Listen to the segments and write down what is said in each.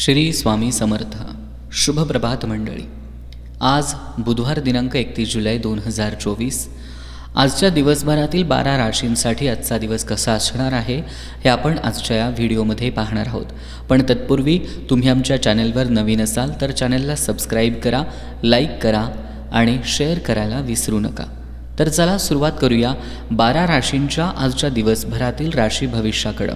श्री स्वामी समर्थ. शुभ प्रभात मंडळी. आज बुधवार दिनांक एकतीस जुलै दोन हजार चोवीस. आजच्या दिवसभरातील बारा राशींसाठी आजचा दिवस कसा असणार आहे हे आपण आजच्या या व्हिडिओमध्ये पाहणार आहोत. पण तत्पूर्वी तुम्ही आमच्या चॅनेलवर नवीन असाल तर चॅनेलला सबस्क्राईब करा लाईक करा आणि शेअर करायला विसरू नका. तर चला सुरुवात करूया बारा राशींच्या आजच्या दिवसभरातील राशी भविष्याकडं.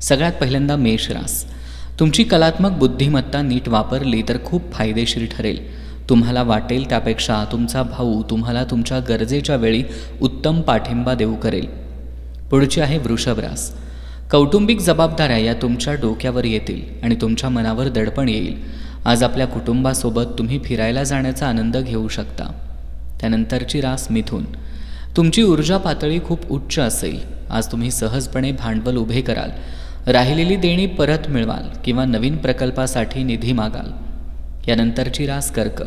सगळ्यात पहिल्यांदा मेष रास. तुमची कलात्मक बुद्धिमत्ता नीट वापरली तर खूप फायदेशीर ठरेल. तुम्हाला वाटेल त्यापेक्षा तुमचा भाऊ तुम्हाला तुमच्या गरजेच्या वेळी उत्तम पाठिंबा देऊ करेल. पुढची आहे वृषभ रास कौटुंबिक जबाबदाऱ्या या तुमच्या डोक्यावर येतील आणि तुमच्या मनावर दडपण येईल. आज आपल्या कुटुंबासोबत तुम्ही फिरायला जाण्याचा आनंद घेऊ शकता. त्यानंतरची रास मिथून. तुमची ऊर्जा पातळी खूप उच्च असेल. आज तुम्ही सहजपणे भांडवल उभे कराल. राहिलेली देणी परत मिळवाल किंवा नवीन प्रकल्पासाठी निधी मागाल. यानंतरची रास कर्क.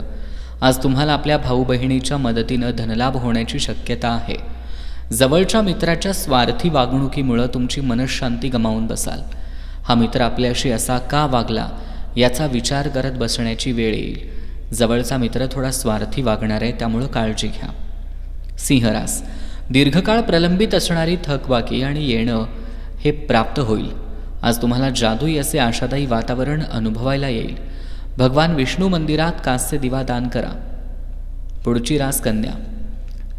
आज तुम्हाला आपल्या भाऊ बहिणीच्या मदतीनं धनलाभ होण्याची शक्यता आहे. जवळच्या मित्राच्या स्वार्थी वागणुकीमुळं तुमची मनशांती गमावून बसाल. हा मित्र आपल्याशी असा का वागला याचा विचार करत बसण्याची वेळ येईल. जवळचा मित्र थोडा स्वार्थी वागणार आहे त्यामुळं काळजी घ्या. सिंहरास. दीर्घकाळ प्रलंबित असणारी थकबाकी आणि येणं हे प्राप्त होईल. आज तुम्हाला जादुई असे आशादायी वातावरण अनुभवायला येईल. भगवान विष्णू मंदिरात कांस्य दिवा दान करा. पुढची रास कन्या.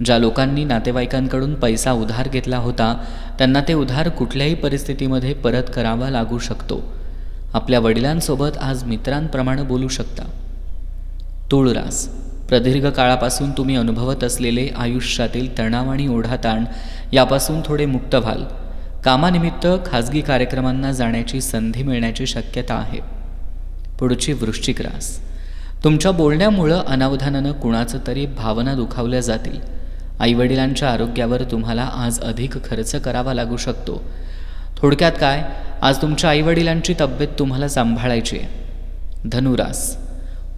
ज्या लोकांनी नातेवाईकांकडून पैसा उधार घेतला होता त्यांना ते उधार कुठल्याही परिस्थितीमध्ये परत करावा लागू शकतो. आपल्या वडिलांसोबत आज मित्रांप्रमाणे बोलू शकता. तुळरास प्रदीर्घ काळापासून तुम्ही अनुभवत असलेले आयुष्यातील तणाव आणि ओढाताण यापासून थोडे मुक्त व्हाल. कामानिमित्त खाजगी कार्यक्रमांना जाण्याची संधी मिळण्याची शक्यता आहे. पुढची वृश्चिक रास. तुमच्या बोलण्यामुळं अनावधानानं कुणाचं तरी भावना दुखावल्या जातील. आईवडिलांच्या आरोग्यावर तुम्हाला आज अधिक खर्च करावा लागू शकतो. थोडक्यात काय? आज तुमच्या आईवडिलांची तब्येत तुम्हाला सांभाळायची आहे. धनुरास.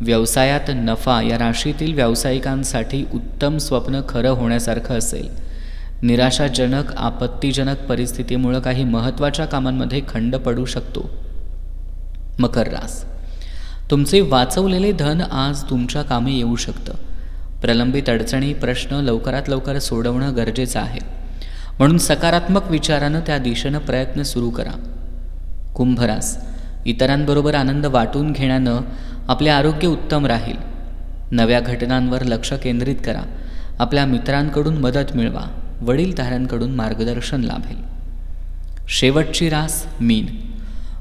व्यवसायात नफा या राशीतील व्यावसायिकांसाठी उत्तम स्वप्न खरं होण्यासारखं असेल. निराशाजनक आपत्तीजनक परिस्थितीमुळं काही महत्त्वाच्या कामांमध्ये खंड पडू शकतो. मकर रास. तुमचे वाचवलेले धन आज तुमच्या कामी येऊ शकतं. प्रलंबित अडचणी प्रश्न लवकरात लवकर सोडवणं गरजेचं आहे. म्हणून सकारात्मक विचारानं त्या दिशेनं प्रयत्न सुरू करा. कुंभरास इतरांबरोबर आनंद वाटून घेण्यानं आपले आरोग्य उत्तम राहील. नव्या घटनांवर लक्ष केंद्रित करा. आपल्या मित्रांकडून मदत मिळवा. वडीलधाऱ्यांकडून मार्गदर्शन लाभेल. शेवटची रास मीन.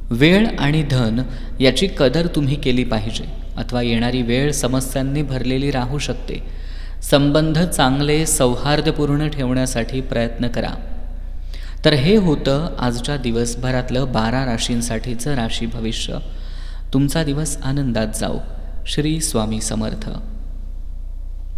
वेळ आणि धन याची कदर तुम्ही केली पाहिजे अथवा येणारी वेळ समस्यांनी भरलेली राहू शकते. संबंध चांगले सौहार्दपूर्ण ठेवण्यासाठी प्रयत्न करा. तर हे होतं आजच्या दिवसभरातलं बारा राशींसाठीचं राशी भविष्य. तुमचा दिवस आनंदात जाऊ श्री स्वामी समर्थ.